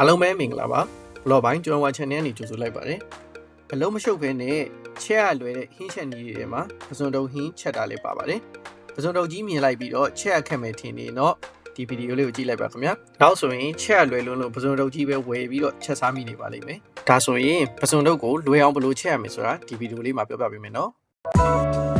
အားလုံးပဲမင်္ဂလာပါဘလော့ပိုင်းကျွန်တော်ဝါ channel ကနေကြိုဆိုလိုက်ပါတယ်အလုံးမရှုပ်ဘဲနဲ့ချက်ရလွယ်တဲ့ဟင်းချက်နည်းတွေထဲမှာပစုံတုံဟင်းချက်တာလေးပါပါတယ်ပစုံတုံကြီးမြင်လိုက်ပြီးတော့ချက်ရခက်မယ်ထင်နေတော့ဒီဗီဒီယိုလေးကိုကြည့်လိုက်ပါခင်ဗျာနောက်ဆိုရင်ချက်ရလွယ်လုံးလို့ပစုံတုံကြီးပဲဝယ်ပြီးတော့ချက်စားမိနေပါလိမ့်မယ်ဒါဆိုရင်ပစုံတုံကိုလွယ်အောင်ဘယ်လိုချက်ရမလဲဆိုတာဒီဗီဒီယိုလေးမှာပြောပြပေးမယ်နော်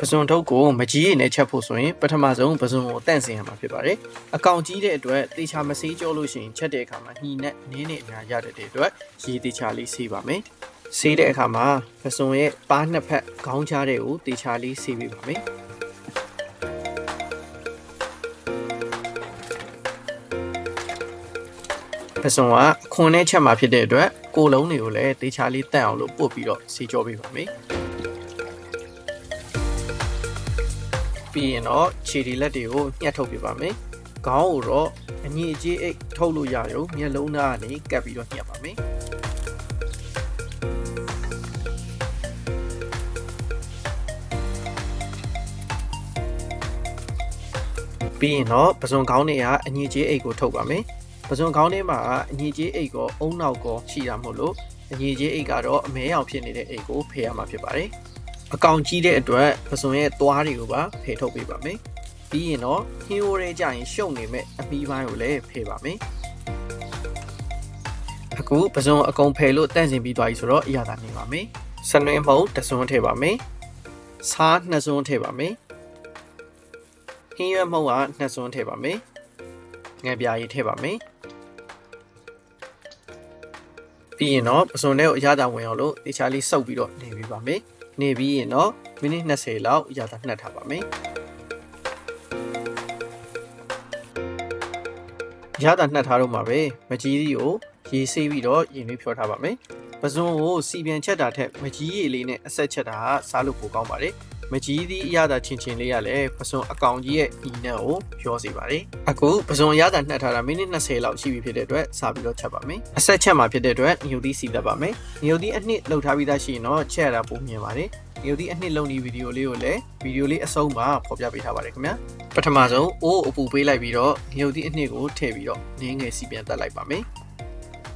ပစုံထုတ်ကိုမကြီးရည်နဲ့ချက်ဖို့ဆိုရင်ပထမဆုံးပစုံကိုတန့်စင်ရမှာဖြစ်ပါတယ်။အကောင်ကြီးတဲ့အတွက်တေချာမဆေးကြောလို့ရှိရင်ချက်တဲ့အခါမှာညှိနဲ့နင်းနေအများရတဲ့တဲ့အတွက်ရေတေချာလေးဆေးပါမယ်။ဆေးတဲ့အခါမှာပစုံရဲ့ပါးနှစ်ဖက်ခေါင်းချတဲ့ကိုတေချာလေးဆေးပေးပါမယ်။ပစုံကအခွန်နဲ့ချက်မှာဖြစ်တဲ့အတွက်ကိုလုံးတွေကိုလည်းတေချာလေးတန့်အောင်လို့ပုတ်ပြီးတော့ဆေးကြောပေးပါမယ်။ ပြီးရင်တော့ခြေဒီလက်တွေကိုညှက်ထုတ်ပြပါမယ်။ခေါင်းကိုတော့အညီအကျေးအိတ်ထုတ်လို့ရရုံမျက်လုံးသားကနေကပ်ပြီးတော့ညှက်ပါမယ်။ပြီးရင်တော့ပစုံခေါင်းတွေကအညီကျေးအိတ်ကိုထုတ်ပါမယ်။ပစုံခေါင်းထဲမှာအညီကျေးအိတ်ကိုအုံနောက်ကိုရှိတာမို့လို့အညီကျေးအိတ်ကတော့အမဲအောင်ဖြစ်နေတဲ့အိတ်ကိုဖယ်ရမှာဖြစ်ပါတယ်။ အကောင်ကြီးတဲ့အတွက်ပစုံရဲ့သွားတွေကိုပါဖယ်ထုတ်ပေးပါမယ်။ပြီးရင်တော့ဟင်းဝရဲကြရင်ရှုံနေမဲ့အပီးပိုင်းကိုလည်းဖယ်ပါမယ်။အခုပစုံအကုန်ဖယ်လို့တန့်စင်ပြီးသွားပြီဆိုတော့အရသာနေပါမယ်။စနွင်းမုံတစ်စွန်းထည့်ပါမယ်။ဆားနှစ်စွန်းထည့်ပါမယ်။ဟင်းရွက်မုံကနှစ်စွန်းထည့်ပါမယ်။ငယ်ပြားကြီးထည့်ပါမယ်။ပြီးရင်တော့ပစုံထဲကိုအရသာဝင်အောင်လို့တခြားလေးစုပ်ပြီးတော့နေပေးပါမယ်။ နေပြီးရင်တော့မိနစ်20လောက်အရာသာနှက်ထားပါမယ်။ရတာနှက်ထားတော့မှာပဲမကြီးကြီးကိုရေဆေးပြီးတော့ရင်လေးဖြောထားပါမယ်။ပဇွန်ကိုစီပြန်ချက်တာထက်မကြီးရည်လေးနဲ့အဆက်ချက်တာကစားလို့ပိုကောင်းပါတယ်။ မကြီးသည့်အရသာချင်းချင်းလေးရလဲပဇွန်အကောင်ကြီးရဲ့ဤနဲ့ကိုရောစေပါတယ်။အခုပဇွန်အရသာနှက်ထားတာမိနစ်20လောက်ရှိပြီဖြစ်တဲ့အတွက်စားပြီးတော့ချက်ပါမယ်။အဆက်ချက်မှာဖြစ်တဲ့အတွက်ညိုသီးစီတတ်ပါမယ်။ညိုသီးအနှစ်လှုပ်ထားပြီးသားရှိရင်တော့ချက်ရတာပုံမြင်ပါတယ်။ဒီဒီအနှစ်လုံးဒီဗီဒီယိုလေးကိုလည်းဗီဒီယိုလေးအဆုံးမှာဖော်ပြပေးထားပါတယ်ခင်ဗျာပထမဆုံးအိုးအပူပေးလိုက်ပြီးတော့ငုတ်ဒီအနှစ်ကိုထည့်ပြီးတော့နင်းငယ်စီပြန်တက်လိုက်ပါမယ်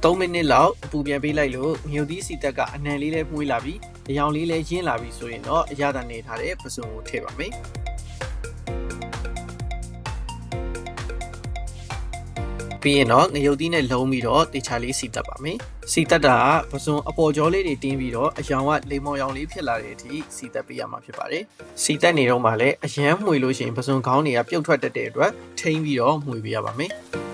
3မိနစ်လောက်အပူပြန်ပေးလိုက်လို့ငုတ်ဒီစီတက်ကအနံလေးလည်းမှုေးလာပြီး အယောင်လေးလည်းရင်းလာပြီးဆိုရင်တော့အရသာနေထားတဲ့ပစုံကိုထည့်ပါမယ်ပြီးရင်တော့ငရုတ်သီးနဲ့လုံးပြီးတော့တေချာလေးစီတက်ပါမယ်။စီတက်တာကပစုံအပေါ်ကျော်လေးတွေတင်းပြီးတော့အယောင်ကလေမော်ရောင်လေးဖြစ်လာတဲ့အထိစီတက်ပေးရမှာဖြစ်ပါတယ်။စီတက်နေတော့မှလည်းအရန်မှွေလို့ရှိရင်ပစုံခေါင်းတွေကပြုတ်ထွက်တတ်တဲ့အတွက်ထိန်းပြီးတော့မှွေပေးရပါမယ်။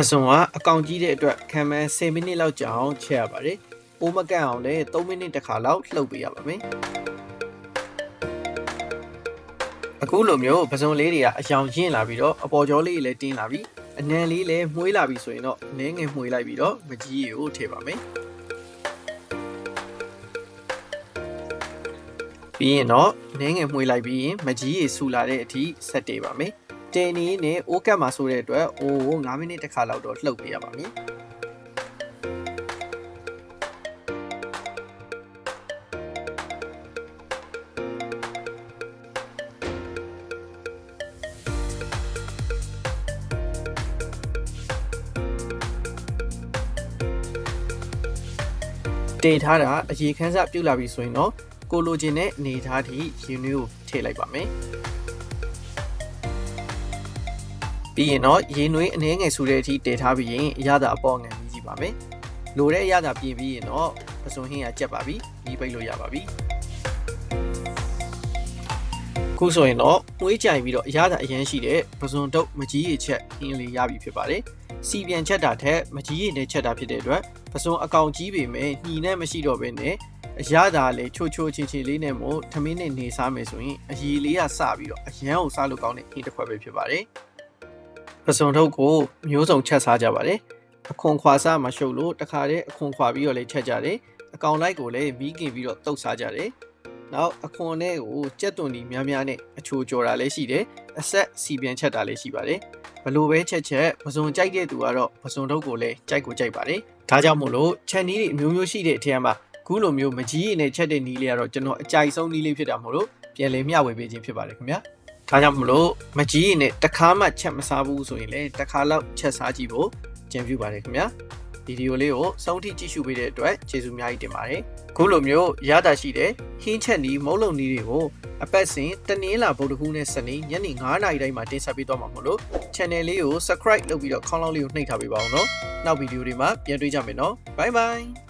ပစုံကအကောင်ကြီးတဲ့အတွက်ခံမှန်း10မိနစ်လောက်ကြာအောင်ချက်ရပါတယ်။ပိုးမကန့်အောင်လည်း3မိနစ်တခါလောက်လှုပ်ပေးရပါမယ်။အခုလိုမျိုးပစုံလေးတွေကအယောင်ရင့်လာပြီးတော့အပေါ်ကျော်လေးတွေလည်းတင်းလာပြီးအနံလေးလည်းမှုေးလာပြီးဆိုရင်တော့နည်းငယ်မှုေးလိုက်ပြီးတော့မကြီးရီကိုထည့်ပါမယ်ပြီးရင်တော့နည်းငယ်မှုေးလိုက်ပြီးရင်မကြီးရီဆူလာတဲ့အထိဆက်တေးပါမယ် တင်နီနဲ့အိုးကတ်မှာဆိုတဲ့အတွက်အိုးကို9မိနစ်တစ်ခါလောက်တော့လှုပ်ပေးရပါမယ်တေထားတာအရေခန်းစပြုတ်လာပြီဆိုရင်တော့ကိုလိုချင်တဲ့အနေထားထိရေနွေးကိုထည့်လိုက်ပါမယ် ပြီးရင်တော့ရေနွေးအနှဲငယ်ဆူတဲ့အထိတည်ထားပြီးရင်အရသာအပေါ်ငံကြီးကြည့်ပါမယ်လိုတဲ့အရသာပြင်ပြီးရင်တော့ပစုံဟင်းကကြက်ပါပြီဒီပိတ်လို့ရပါပြီခုဆိုရင်တော့မွေးကြိုင်ပြီးတော့အရသာအရန်ရှိတဲ့ပစုံတုတ်မကြီးရချက်ဟင်းလေးရပြီဖြစ်ပါတယ်စီပြန်ချက်တာထက်မကြီးရနဲ့ချက်တာဖြစ်တဲ့အတွက်ပစုံအကောင်ကြီးပေမဲ့ညီနဲ့မရှိတော့ဘဲနဲ့အရသာလေချိုချိုချီချီလေးနဲ့မို့ထမင်းနဲ့နေစားမယ်ဆိုရင်အရီလေးကစပြီးတော့အရန်ကိုစားလို့ကောင်းတဲ့ဟင်းတစ်ခွက်ပဲဖြစ်ပါတယ် ပစုံထုတ်ကိုမျိုးစုံချက်စားကြပါတယ်အခွန်ခွာစားမရှုပ်လို့တခါတည်းအခွန်ခွာပြီးတော့လည်းချက်ကြတယ်အကောင်လိုက်ကိုလည်းမီးကင်ပြီးတော့တုတ်စားကြတယ်နောက်အခွန်နဲ့ကိုကြက်သွန်ဒီများများနဲ့အချိုကြော်တာလည်းရှိတယ်အဆက်စီပြန်ချက်တာလည်းရှိပါတယ်ဘလို့ပဲချက်ချက်ပစုံကြိုက်တဲ့သူကတော့ပစုံထုတ်ကိုလည်းကြိုက်ကိုကြိုက်ပါတယ်ဒါကြောင့်မို့လို့ချက်နီးတွေအမျိုးမျိုးရှိတဲ့အထက်မှာခုလိုမျိုးမကြီးရည်နဲ့ချက်တဲ့နီးလေးကတော့ကျွန်တော်အကြိုက်ဆုံးနီးလေးဖြစ်တာမို့လို့ပြန်လည်မျှဝေပေးခြင်းဖြစ်ပါတယ်ခင်ဗျာ ဒါကြောင့်မို့လို့မကြီးရည်နဲ့တစ်ခါမှချက်မစားဘူးဆိုရင်လည်းတစ်ခါလောက်ချက်စားကြည့်ဖို့ကြံပြုပါတယ်ခင်ဗျာဗီဒီယိုလေးကိုစောင့်ထိကြည့်ရှုပေးတဲ့အတွက်ကျေးဇူးအများကြီးတင်ပါတယ်ခုလိုမျိုးရတာရှိတဲ့ဟင်းချက်နီးမုံလုံးနီးတွေကိုအပတ်စဉ်တနင်္လာဗုဒ္ဓဟူးနဲ့စနေညနေ9:00နာရီတိုင်းမှာတင်ဆက်ပေးသွားမှာမို့လို့ channel လေးကို subscribe လုပ်ပြီးတော့ခေါင်းလောင်းလေးကိုနှိပ်ထားပေးပါအောင်နော်နောက်ဗီဒီယိုတွေမှာပြန်တွေ့ကြမယ်နော် bye bye